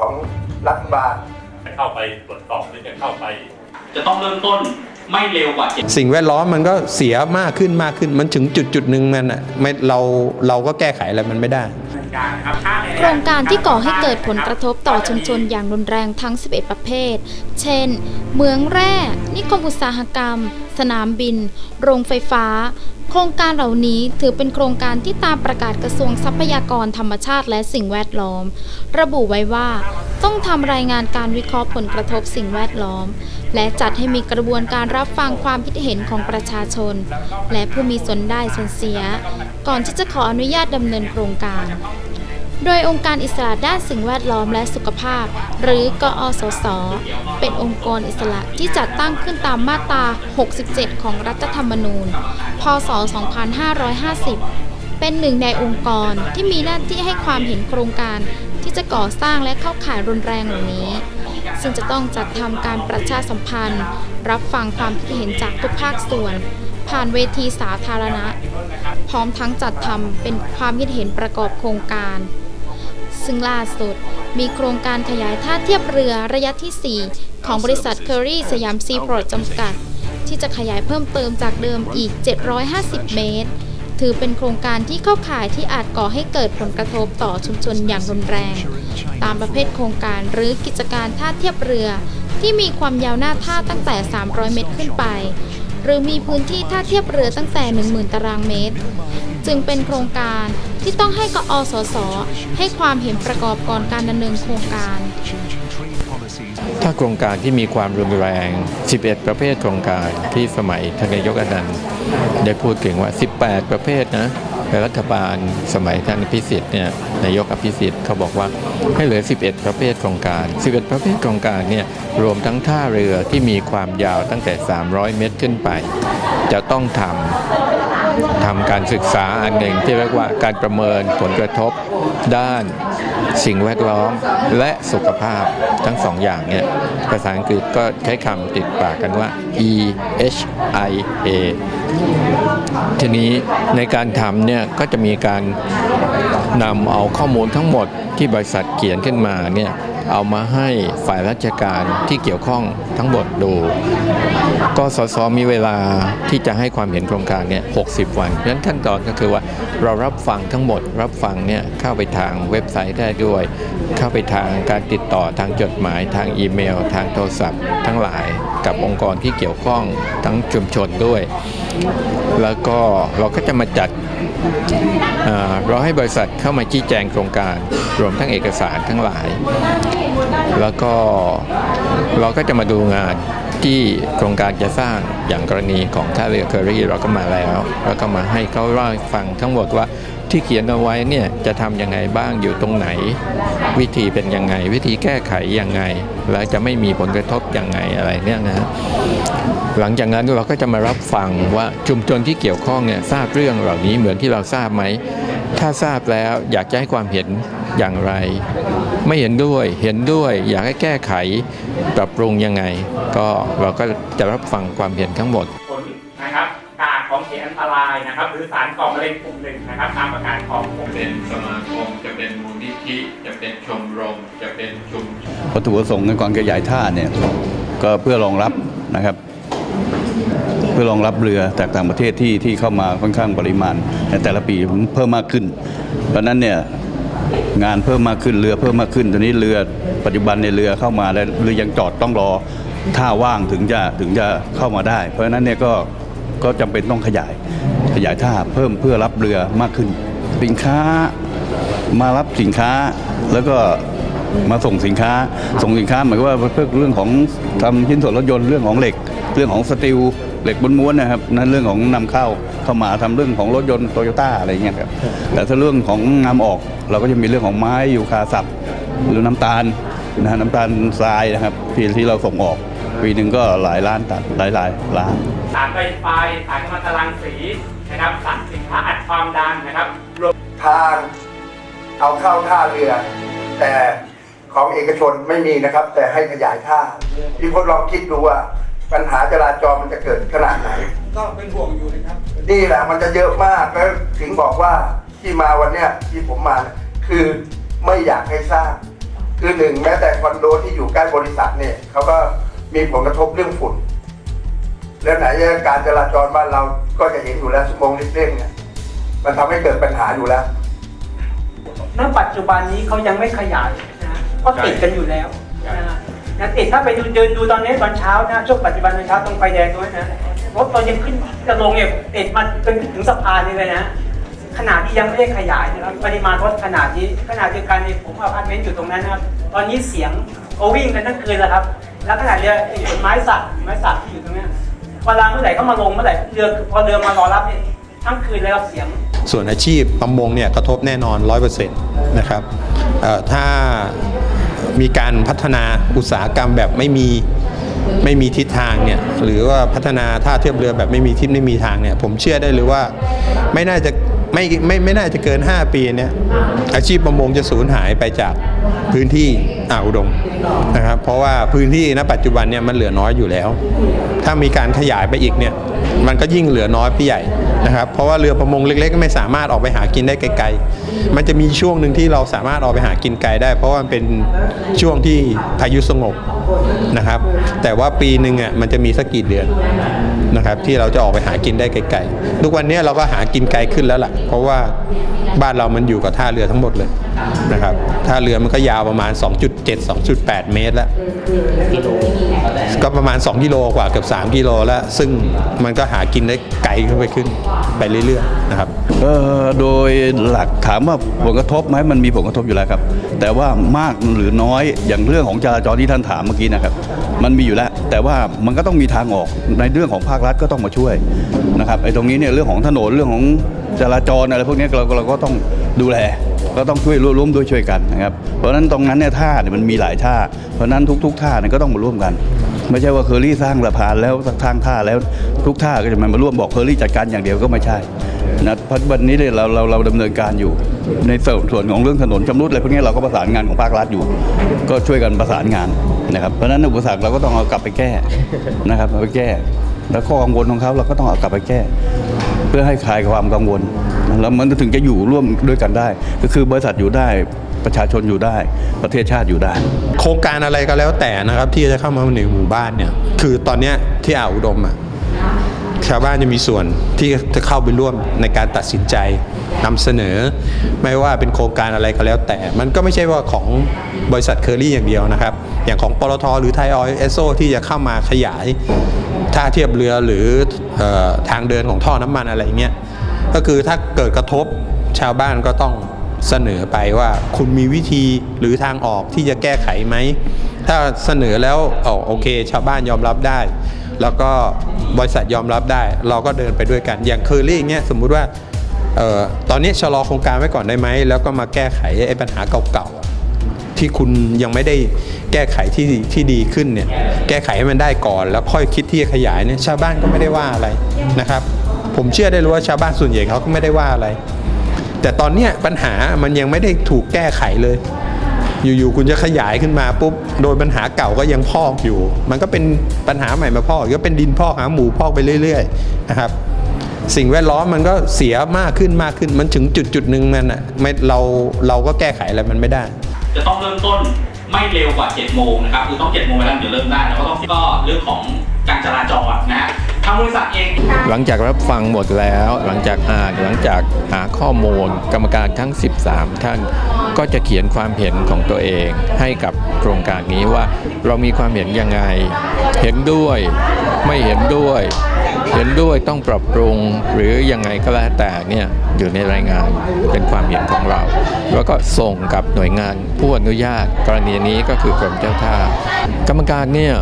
ของรัฐบาลจะเข้าไปตรวจสอบหรือจะเข้าไป จะต้องเริ่มต้นไม่เร็วกว่าเจ็ดสิ่งแวดล้อมมันก็เสียมากขึ้นมากขึ้นมันถึงจุดจุดหนึ่งมันอะไม่เราเราก็แก้ไขอะไรมันไม่ได้ โครงการที่ก่อให้เกิดผลกระทบต่อชุมชนอย่างรุนแรงทั้ง 11 ประเภท เช่น เมืองแร่ นิคมอุตสาหกรรม สนามบิน โรงไฟฟ้า โครงการเหล่านี้ถือเป็นโครงการที่ตามประกาศกระทรวงทรัพยากรธรรมชาติและสิ่งแวดล้อม ระบุไว้ว่า ต้องทำรายงานการวิเคราะห์ผลกระทบสิ่งแวดล้อม และจัดให้มีกระบวนการรับฟังความคิดเห็นของประชาชน และผู้มีส่วนได้ส่วนเสีย ก่อนที่จะขออนุญาตดำเนินโครงการ โดยองค์การอิสระด้านสิ่งแวดล้อมและสุขภาพ หรือกอสส เป็นองค์กรอิสระที่จัดตั้งขึ้นตามมาตรา 67 ของรัฐธรรมนูญ พศ 2550 เป็นหนึ่งในองค์กรที่มีหน้าที่ให้ความเห็นโครงการที่จะก่อสร้างและเข้าข่ายรุนแรงเหล่านี้ ซึ่งจะต้องจัดทำการประชาสัมพันธ์ รับฟังความคิดเห็นจากทุกภาคส่วน ผ่านเวทีสาธารณะ พร้อมทั้งจัดทำเป็นความคิดเห็นประกอบโครงการ ซึ่งล่าสุดมีโครงการขยายท่าเทียบเรือระยะที่ 4 ของบริษัทเคอรี่สยามซีพอร์ตจำกัด ที่จะขยายเพิ่มเติมจากเดิมอีก 750 เมตร ถือเป็นโครงการที่เข้าข่ายที่อาจก่อให้เกิดผลกระทบต่อชุมชนอย่างรุนแรง ตามประเภทโครงการหรือกิจการท่าเทียบเรือ ที่มีความยาวหน้าท่าตั้งแต่ 300 เมตรขึ้นไป หรือมีพื้นที่ท่าเทียบเรือตั้งแต่ 10,000 ตารางเมตร จึงเป็นโครงการที่ต้องให้กอสสให้ความเห็นประกอบก่อนการดำเนินโครงการถ้าโครงการที่มีความรุนแรง 11 ประเภทโครงการที่สมัยทานนายกอนันต์ได้พูดถึงว่า 18 ประเภทนะ รัฐบาลสมัยท่านพิสิทธิ์เนี่ยนายกอภิสิทธิ์เขาบอกว่าให้เหลือ 11 ประเภทโครงการ 11 ประเภทโครงการเนี่ยรวมทั้งท่าเรือที่มีความยาวตั้งแต่ 300 เมตรขึ้นไป จะต้องทำ ทำการศึกษาอันหนึ่งที่เรียกว่าการประเมินผลกระทบด้านสิ่งแวดล้อมและสุขภาพทั้งสองอย่างเนี่ยภาษาอังกฤษก็ใช้คำติดปากกันว่า E H I A ทีนี้ในการทำเนี่ยก็จะมีการนำเอาข้อมูลทั้งหมดที่บริษัทเขียนขึ้นมาเนี่ย เอามาให้ฝ่ายราชการที่เกี่ยวข้องทั้งหมดดู ก็สศมีเวลาที่จะให้ความเห็นโครงการเนี่ย60 วัน เพราะฉะนั้นขั้นตอนก็คือว่าเรารับฟังทั้งหมด รับฟังเนี่ยเข้าไปทางเว็บไซต์ได้ด้วย เข้าไปทางการติดต่อทางจดหมาย ทางอีเมล ทางโทรศัพท์ ทั้งหลายกับองค์กรที่เกี่ยวข้องทั้งชุมชนด้วย แล้วก็เราก็จะมาจัด เราให้บริษัทเข้ามาชี้แจงโครงการรวมทั้งเอกสารทั้งหลาย แล้วก็เราก็จะมาดูงาน ที่โครงการจะสร้างอย่างกรณีของท่าเรือเคอรี่เราก็มาแล้วแล้วก็มาให้เขาเล่าฟังทั้งหมดว่าที่เขียนเอาไว้เนี่ยจะทำยังไงบ้างอยู่ตรงไหน วิธีเป็นยังไง วิธีแก้ไขยังไง แล้วจะไม่มีผลกระทบยังไงอะไรเนี่ยนะฮะหลังจากนั้นเราก็จะมารับฟังว่าชุมชนที่เกี่ยวข้องเนี่ยทราบเรื่องเหล่านี้เหมือนที่เราทราบไหมถ้าทราบแล้วอยากจะให้ความเห็น อย่างไร ไม่เห็นด้วยเห็นด้วยอยากให้แก้ไขปรับปรุงยังไง ก็เราก็จะรับฟังความเห็นทั้งหมดผลนะครับกาดของเสียอันตรายนะครับ หรือสารก่อมะเร็งกลุ่มหนึ่งนะครับตามประกาศของกรมเป็นสมาคมจะเป็นมูลนิธิจะเป็นชมรมจะเป็นชุมวัตถุประสงค์ในการขยายท่าเนี่ยก็เพื่อรองรับนะครับเพื่อรองรับเรือจากต่างประเทศที่ที่เข้ามาค่อนข้างปริมาณในแต่ละปีเพิ่มมากขึ้น เพราะฉะนั้นเนี่ย งานเพิ่มมากขึ้นเรือเพิ่มมากขึ้นตอนนี้เรือปัจจุบันในเรือเข้ามาแล้วเรือยังจอดต้องรอท่าว่างถึงจะถึงจะเข้ามาได้ เพราะฉะนั้นเนี่ยก็ก็จำเป็นต้องขยายขยายท่าเพิ่มเพื่อรับเรือมากขึ้น สินค้ามารับสินค้าแล้วก็มาส่งสินค้า ส่งสินค้าหมายว่าเพื่อเรื่องของทำชิ้นส่วนรถยนต์เรื่องของเหล็ก เรื่องของสตีลเหล็กม้วนๆนะครับนั่นเรื่องของนำเข้า เข้ามาทำเรื่องของรถยนต์โตโยต้าอะไรเงี้ยครับแต่ถ้าเรื่องของนำออกเราก็จะมีเรื่องของไม้ยูคาสับหรือน้ำตาลนะฮะน้ำตาลทรายนะครับที่ที่เราส่งออก ปีหนึ่งก็หลายล้านตันหลายหลายๆล้านสารไฟไฟสารกัมมันตรังสีนะครับสารสินค้าอัดความดันนะครับรวมทางเอาเข้าท่าเรือ แต่ของเอกชนไม่มีนะครับ แต่ให้ขยายท่าพี่พลลองคิดดูว่า ปัญหาจราจรมันจะเกิดขนาดไหน ก็เป็นห่วงอยู่นะครับ นี่แหละมันจะเยอะมากแล้วถึงบอกว่าที่มาวันเนี้ยที่ผมมาเนี่ยคือไม่อยากให้สร้าง คือหนึ่งแม้แต่คอนโดที่อยู่ใกล้บริษัทเนี่ยเขาก็มีผลกระทบเรื่องฝุ่น แล้วไหนจะการจราจรบ้านเราก็จะเห็นอยู่แล้วชั่วโมงเร่งๆเนี่ยมันทำให้เกิดปัญหาอยู่แล้ว ณปัจจุบันนี้เขายังไม่ขยายนะเพราะติดกันอยู่แล้วนะ นะติดถ้าไปดูเดินดูตอนนี้ตอนเช้านะช่วงปัจจุบันตอนเช้าตรงไฟแดงด้วยนะรถตอนยังขึ้นจะลงเนี่ยติดมาจนถึงสะพานนี่เลยนะขนาดที่ยังไม่ได้ขยายนะครับปริมาณรถขนาดนี้ขนาดเดียวกันในผมอพาร์ตเมนต์อยู่ตรงนั้นนะครับตอนนี้เสียงเขาวิ่งกันทั้งคืนแล้วครับ แล้วขนาดเรือไอ้ไม้สักไม้สักที่อยู่ตรงนี้เวลาเมื่อไหร่เขามาลงเมื่อไหร่เรือพอเรือมารอรับเนี่ยทั้งคืนเลยครับเสียง ส่วนอาชีพประมงเนี่ยกระทบแน่นอน100%นต์นะครับถ้า มีการพัฒนาอุตสาหกรรมแบบไม่มีไม่มีทิศทางเนี่ยหรือว่าพัฒนาท่าเทียบเรือแบบไม่มีทิศไม่มีทางเนี่ยผมเชื่อได้เลยว่าไม่น่าจะไม่ไม่ไม่น่าจะเกิน 5 ปีเนี่ยอาชีพประมงจะสูญหายไปจากพื้นที่อ่าวอุดมนะครับเพราะว่าพื้นที่ณปัจจุบันเนี่ยมันเหลือน้อยอยู่แล้ว ถ้ามีการขยายไปอีกเนี่ยมันก็ยิ่งเหลือน้อยพี่ใหญ่ นะครับเพราะว่าเรือประมงเล็กๆก็ไม่สามารถออกไปหากินได้ไกลๆ มันจะมีช่วงหนึ่งที่เราสามารถออกไปหากินไกลได้ เพราะว่ามันเป็นช่วงที่พายุสงบนะครับ แต่ว่าปีหนึ่งอะมันจะมีสักกี่เดือนนะครับที่เราจะออกไปหากินได้ไกลๆทุกวันนี้เราก็หากินไกลขึ้นแล้วล่ะ เพราะว่าบ้านเรามันอยู่กับท่าเรือทั้งหมดเลยนะครับท่าเรือมันก็ยาวประมาณ 2.7 2.8 เมตรแล้ว ก็ประมาณ 2 กิโลกว่าเกือบ 3 กิโลแล้ว ซึ่งมันก็หากินได้ไกลขึ้นไปขึ้นไปเรื่อยๆนะครับโดยหลักถามว่าผลกระทบไหมมันมีผลกระทบอยู่แล้วครับ แต่ว่ามากหรือน้อยอย่างเรื่องของจราจรที่ท่านถามเมื่อกี้นะครับ มันมีอยู่แล้ว แต่ว่ามันก็ต้องมีทางออกในเรื่องของภาครัฐก็ต้องมาช่วยนะครับไอ้ตรงนี้เนี่ยเรื่องของถนนเรื่องของจราจรอะไรพวกนี้เราเราก็ต้องดูแล ก็ต้องช่วยร่วมด้วยช่วยกันนะครับเพราะฉะนั้นตรงนั้นเนี่ยท่าเนี่ยมันมีหลายท่า เพราะนั้นทุก ๆ ท่าเนี่ยก็ต้องมาร่วมกัน ไม่ใช่ว่าเคอรี่สร้างสะพานแล้วทางท่าแล้วทุกท่าก็จะมาร่วมบอกเคอรี่จัดการอย่างเดียวก็ไม่ใช่นะเพราะวันนี้เนี่ยเราเราเราดำเนินการอยู่ ในส่วนส่วนของเรื่องถนนชำรุดอะไรพวกนี้เราก็ประสานงานของภาครัฐอยู่ ก็ช่วยกันประสานงานนะครับเพราะฉะนั้นอุปสรรคเราก็ต้องเอากลับไปแก้นะครับเอาไปแก้ แล้วข้อกังวลของเขาเราก็ต้องเอากลับไปแก้ เพื่อให้คลายความกังวล แล้วมันถึงจะอยู่ร่วมด้วยกันได้ ก็คือบริษัทอยู่ได้ประชาชนอยู่ได้ประเทศชาติอยู่ได้ โครงการอะไรก็แล้วแต่นะครับ ที่จะเข้ามาในหมู่บ้านเนี่ยคือตอนนี้ที่อ่าวอุดมอะชาวบ้านจะมีส่วนที่จะเข้าไปร่วมในการตัดสินใจนำเสนอ ไม่ว่าเป็นโครงการอะไรก็แล้วแต่ มันก็ไม่ใช่ว่าของบริษัทเคอรี่อย่างเดียวนะครับ อย่างของปตทหรือไทยออยเอสโซที่จะเข้ามาขยายท่าเทียบเรือหรือออทางเดินของท่อน้ำมันอะไรเงี้ย ก็คือถ้าเกิดกระทบชาวบ้านก็ต้องเสนอไปว่าคุณมีวิธีหรือทางออกที่จะแก้ไขไหม ถ้าเสนอแล้วอ๋อโอเค ชาวบ้านยอมรับได้ แล้วก็บริษัทยอมรับได้ เราก็เดินไปด้วยกัน อย่างเคอรี่เงี้ยสมมุติว่าออตอนนี้ชะลอโครงการไว้ก่อนได้ไหม แล้วก็มาแก้ไขไอ้ปัญหาเก่าๆที่คุณยังไม่ได้แก้ไขที่ที่ดีขึ้นเนี่ยแก้ไขให้มันได้ก่อน แล้วค่อยคิดที่จะขยายเนี่ยชาวบ้านก็ไม่ได้ว่าอะไรนะครับ ผมเชื่อได้เลยว่าชาวบ้านส่วนใหญ่เขาก็ไม่ได้ว่าอะไร แต่ตอนเนี้ยปัญหามันยังไม่ได้ถูกแก้ไขเลย อยู่ๆคุณจะขยายขึ้นมาปุ๊บโดยปัญหาเก่าก็ยังพอกอยู่ มันก็เป็นปัญหาใหม่มาพอกก็เป็นดินพอกหาหมูพอกไปเรื่อยๆนะครับสิ่งแวดล้อมมันก็เสียมากขึ้นมากขึ้นมันถึงจุดจุดหนึ่งมันอะไม่เราเราก็แก้ไขอะไรมันไม่ได้ จะต้องเริ่มต้นไม่เร็วกว่า7โมงนะครับคือต้อง7โมงไปแล้วเดี๋ยวเริ่มได้แล้วก็ต้องก็เรื่องของการจราจรนะฮะางบริษัทเอง หลังจากรับฟังหมดแล้ว หลังจากอ่านหลังจากหาข้อมูล กรรมการทั้ง 13 ท่าน ก็จะเขียนความเห็นของตัวเอง ให้กับโครงการนี้ว่าเรามีความเห็นยังไง เห็นด้วยไม่เห็นด้วย เห็นด้วยต้องปรับปรุงหรือยังไงก็แล้วแต่เนี่ยอยู่ในรายงานเป็นความเห็นของเรา แล้วก็ส่งกับหน่วยงานผู้อนุญาตกรณีนี้ก็คือกรมเจ้าท่ากรรมการเนี่ย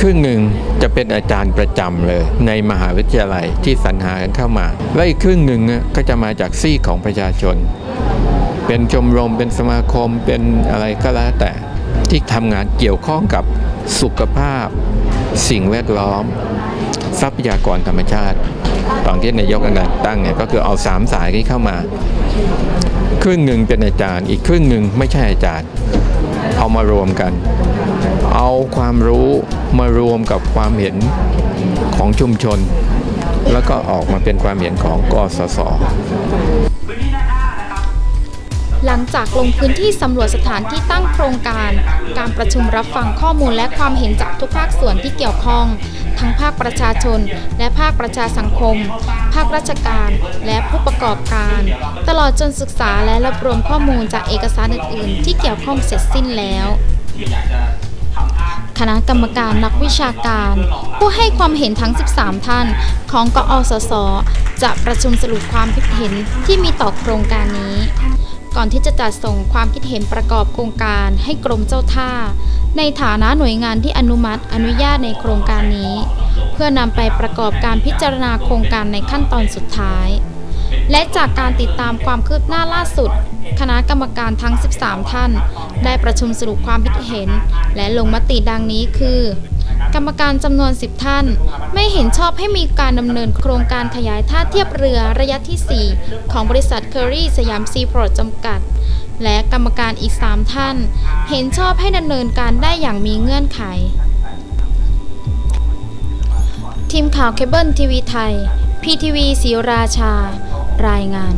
ครึ่งหนึ่งจะเป็นอาจารย์ประจำเลยในมหาวิทยาลัยที่สรรหากันเข้ามา และอีกครึ่งหนึ่งก็จะมาจากซีกของประชาชน เป็นชมรมเป็นสมาคมเป็นอะไรก็แล้วแต่ที่ทำงานเกี่ยวข้องกับสุขภาพ สิ่งแวดล้อม ทรัพยากรธรรมชาติ ตอนที่นายกอันดับตั้งเนี่ยก็คือเอาสามสายนี้เข้ามา ครึ่งหนึ่งเป็นอาจารย์ อีกครึ่งหนึ่งไม่ใช่อาจารย์ เอามารวมกัน เอาความรู้มารวมกับความเห็นของชุมชน แล้วก็ออกมาเป็นความเห็นของกสศหลังจากลงพื้นที่สำรวจสถานที่ตั้งโครงการ การประชุมรับฟังข้อมูลและความเห็นจากทุกภาคส่วนที่เกี่ยวข้อง ทั้งภาคประชาชน และภาคประชาสังคม ภาคราชการและผู้ประกอบการ ตลอดจนศึกษาและรวบรวมข้อมูลจากเอกสารอื่น ๆ ที่เกี่ยวข้องเสร็จสิ้นแล้ว คณะกรรมการนักวิชาการ ผู้ให้ความเห็นทั้ง 13 ท่าน ของกอสส จะประชุมสรุปความคิดเห็นที่มีต่อโครงการนี้ ก่อนที่จะจัดส่งความคิดเห็นประกอบโครงการให้กรมเจ้าท่า ในฐานะหน่วยงานที่อนุมัติอนุญาตในโครงการนี้ เพื่อนำไปประกอบการพิจารณาโครงการในขั้นตอนสุดท้ายและจากการติดตามความคืบหน้าล่าสุด คณะกรรมการทั้ง 13 ท่าน ได้ประชุมสรุปความคิดเห็น และลงมติดังนี้คือ กรรมการจำนวน 10 ท่าน ไม่เห็นชอบให้มีการดำเนินโครงการขยายท่าเทียบเรือระยะที่ 4 ของบริษัทเคอรี่สยามซีพอร์ตจำกัด และกรรมการอีก 3 ท่าน เห็นชอบให้ดำเนินการได้อย่างมีเงื่อนไข ทีมข่าวเคเบิลทีวีไทยพีทีวีศรีราชา รายงาน